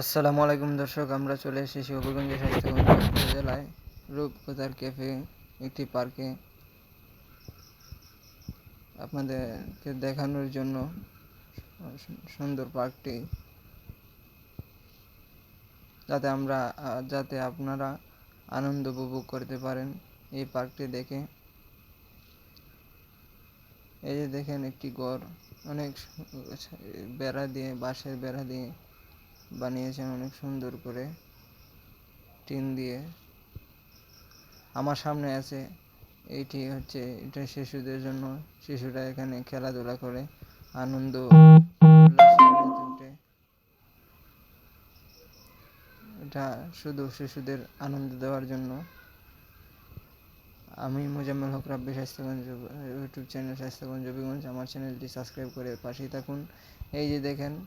আসসালামু আলাইকুম দর্শক, আমরা চলে এসেছি হবিগঞ্জ স্বাস্থ্যগঞ্জ উপজেলায় রূপকথার ক্যাফে একটি পার্কে। আপনাদেরকে দেখানোর জন্য সুন্দর পার্কটি, যাতে আমরা, যাতে আপনারা আনন্দ উপভোগ করতে পারেন এই পার্কটি দেখে। এই যে দেখেন একটি ঘর অনেক বেড়া দিয়ে, বাঁশের বেড়া দিয়ে বানিয়েছেন অনেক সুন্দর করে। টিন দিয়ে। আমার সামনে আছে, এইটি হচ্ছে, এটা শিশুদের জন্য। শিশুরা এখানে খেলাধুলা করে, আনন্দ। এটা শুধু শিশুদের আনন্দ দেওয়ার জন্য। আমি মোজাম্মেল হক রাব্বি স্বাস্থ্যগঞ্জ, ইউটিউব চ্যানেল স্বাস্থ্যগঞ্জ হবিগঞ্জ, আমার চ্যানেলটি সাবস্ক্রাইব করে পাশেই থাকুন। এই যে দেখেন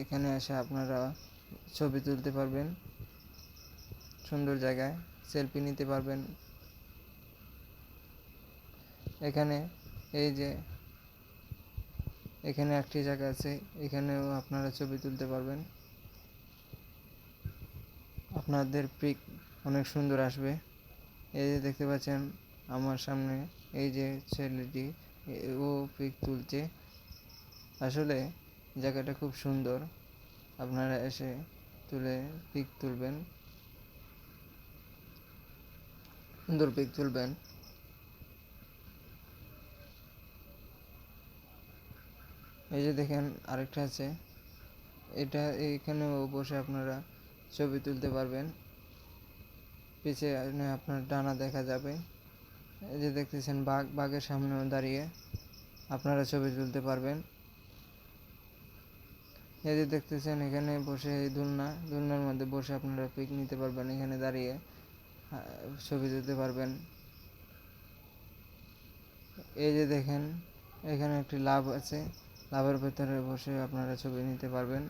এখানে এসে আপনারা ছবি তুলতে পারবেন। সুন্দর জায়গায় সেলফি নিতে পারবেন। এখানে এই যে, এখানে একটি জায়গা আছে, এখানেও আপনারা ছবি তুলতে পারবেন। আপনাদের পিক অনেক সুন্দর আসবে। এই যে দেখতে পাচ্ছেন, আমার সামনে এই যে ছেলেটি, ও পিক তুলছে। আসলে জায়গাটা খুব সুন্দর। আপনারা এসে তুলে পিক তুলবেন। সুন্দর পিক তুলবেন। এই যে দেখেন আরেকটা আছে। এটা এখানেও বসে আপনারা ছবি তুলতে পারবেন। পিছিয়ে আপনার ডানা দেখা যাবে। এই যে দেখতেছেন বাঘ, বাঘের সামনেও দাঁড়িয়ে আপনারা ছবি তুলতে পারবেন। এই যে দেখতেছেন, এখানে বসে এই দোলনা, দোলনার মধ্যে বসে আপনারা পিক নিতে পারবেন, এখানে দাঁড়িয়ে ছবি তুলতে পারবেন। এই যে দেখেন, এখানে একটি লাভ আছে, লাভের ভেতরে বসে আপনারা ছবি নিতে পারবেন।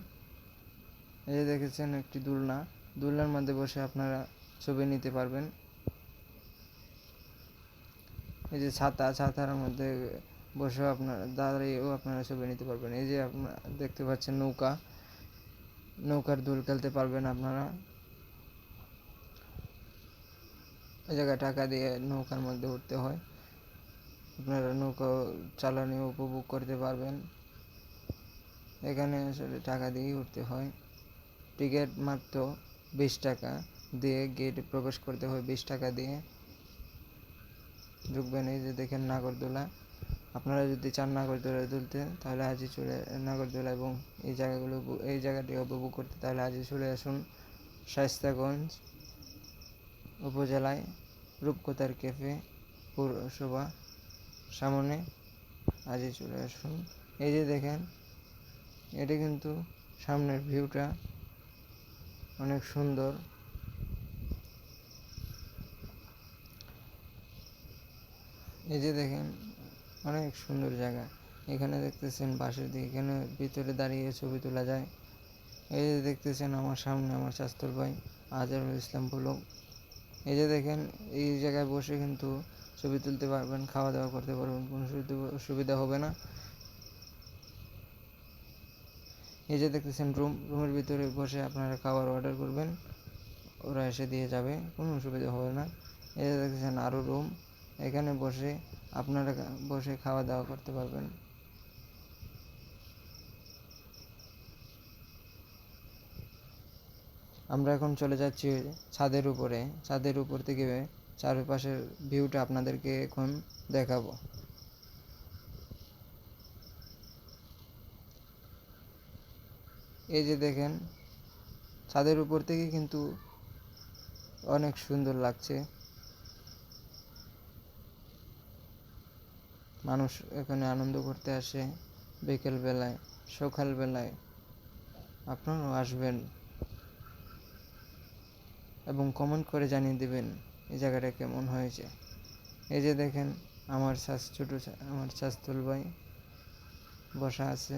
এই যে দেখেছেন, একটি দোলনা, দোলনার মধ্যে বসে আপনারা ছবি নিতে পারবেন। এই যে ছাতা, ছাতার মধ্যে বসেও আপনারা দাঁড়িয়েও আপনারা ছবি নিতে পারবেন। এই যে আপনারা দেখতে পাচ্ছেন নৌকা। নৌকার দোল খেলতে পারবেন আপনারা। এই জায়গায় টাকা দিয়ে নৌকার মধ্যে উঠতে হয়। আপনারা নৌকা চালানি উপভোগ করতে পারবেন। এখানে আসলে টাকা দিয়েই উঠতে হয়। টিকিট মাত্র বিশ টাকা দিয়ে গেটে প্রবেশ করতে হয়, বিশ টাকা দিয়ে। ঢুকবেন, এই যে দেখেন নাগরদোলা। আপনারা যদি চান নাগরদোলা তুলতে তাহলে আজই চলে, নাগরদোলা এবং এই জায়গাগুলো এই জায়গাটি উপভোগ করতে, তাহলে আজই চলে আসুন শাইস্তাগঞ্জ উপজেলায় রূপকথার ক্যাফে, পৌরসভা সামনে। আজই চলে আসুন। এই যে দেখেন, এটি কিন্তু সামনের ভিউটা অনেক সুন্দর। এই যে দেখেন অনেক সুন্দর জায়গা। এখানে দেখতেছেন বাঁশের দিকে, এখানে ভিতরে দাঁড়িয়ে ছবি তোলা যায়। এই যে দেখতেছেন আমার সামনে আমার স্বাস্থ্যর ভাই আজহারুল ইসলাম পুলক। এই যে দেখেন, এই জায়গায় বসে কিন্তু ছবি তুলতে পারবেন খাওয়া দাওয়া করতে পারবেন, কোনো সুবিধা- হবে না। এই যে দেখতেছেন রুম, রুমের ভিতরে বসে আপনারা খাবার অর্ডার করবেন, ওরা এসে দিয়ে যাবে, কোনো অসুবিধা হবে না। এই যে দেখতেছেন আরও রুম, এখানে বসে আপনারা বসে খাওয়া দাওয়া করতে পারবেন। আমরা এখন চলে যাচ্ছি ছাদের উপরে। ছাদের উপর থেকে চারপাশের ভিউটা আপনাদেরকে এখন দেখাবো। এই যে দেখেন, ছাদের উপর থেকে কিন্তু অনেক সুন্দর লাগছে। মানুষ এখানে আনন্দ করতে আসে বিকেল বেলায় সকাল বেলায় আপনারাও আসবেন এবং কমেন্ট করে জানিয়ে দেবেন এই জায়গাটা কেমন হয়েছে। এই যে দেখেন, আমার শ্বাস ছোটো আমার স্বাস্থ্যল ভাই বসা আছে।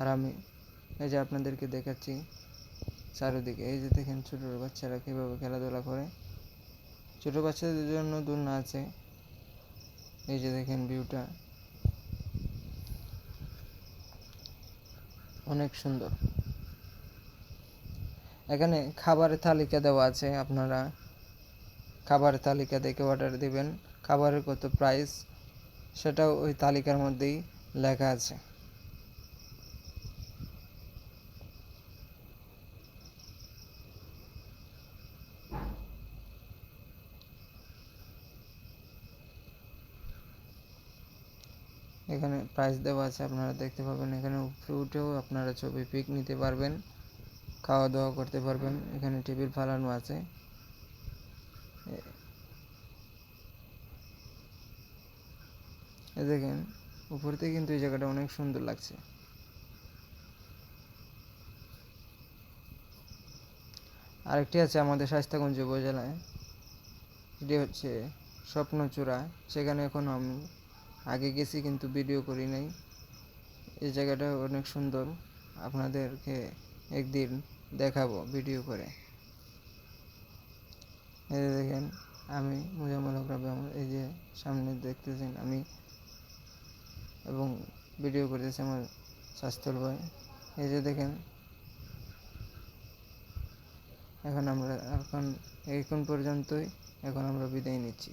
আর আমি এই যে আপনাদেরকে দেখাচ্ছি চারিদিকে। এই যে দেখেন, ছোটো বাচ্চারা কীভাবে খেলাধুলা করে। ছোটো বাচ্চাদের জন্য দোলনা আছে। এই যে দেখেন ভিউটা অনেক সুন্দর। এখানে খাবারের তালিকা দেওয়া আছে আপনারা। খাবারের তালিকা দেখে অর্ডার দিবেন। খাবারের কত প্রাইস সেটাও ওই তালিকার মধ্যেই লেখা আছে। এখানে প্রাইস দেওয়া আছে, আপনারা দেখতে পাবেন এখানে উপরে উঠেও আপনারা ছবি পিক নিতে পারবেন খাওয়া দাওয়া করতে পারবেন। এখানে টেবিল ফালানো আছে। দেখেন, উপর থেকে কিন্তু এই জায়গাটা অনেক সুন্দর লাগছে। আরেকটি আছে আমাদের স্বাস্থ্যগঞ্জ উপজেলায় এটি হচ্ছে স্বপ্নচূড়া। সেখানে এখন আমি আগে গেছি কিন্তু ভিডিও করি নাই। এই জায়গাটা অনেক সুন্দর। আপনাদেরকে একদিন দেখাবো ভিডিও করে। এই দেখেন, আমি মুজাম্মল হক আমার এই যে সামনে দেখতেছেন আমি। এবং ভিডিও করতেছে আমার স্বাস্থ্যর ভাই। এই যে দেখেন। এখন আমরা এখন এখন পর্যন্তই, এখন আমরা বিদায় নিচ্ছি।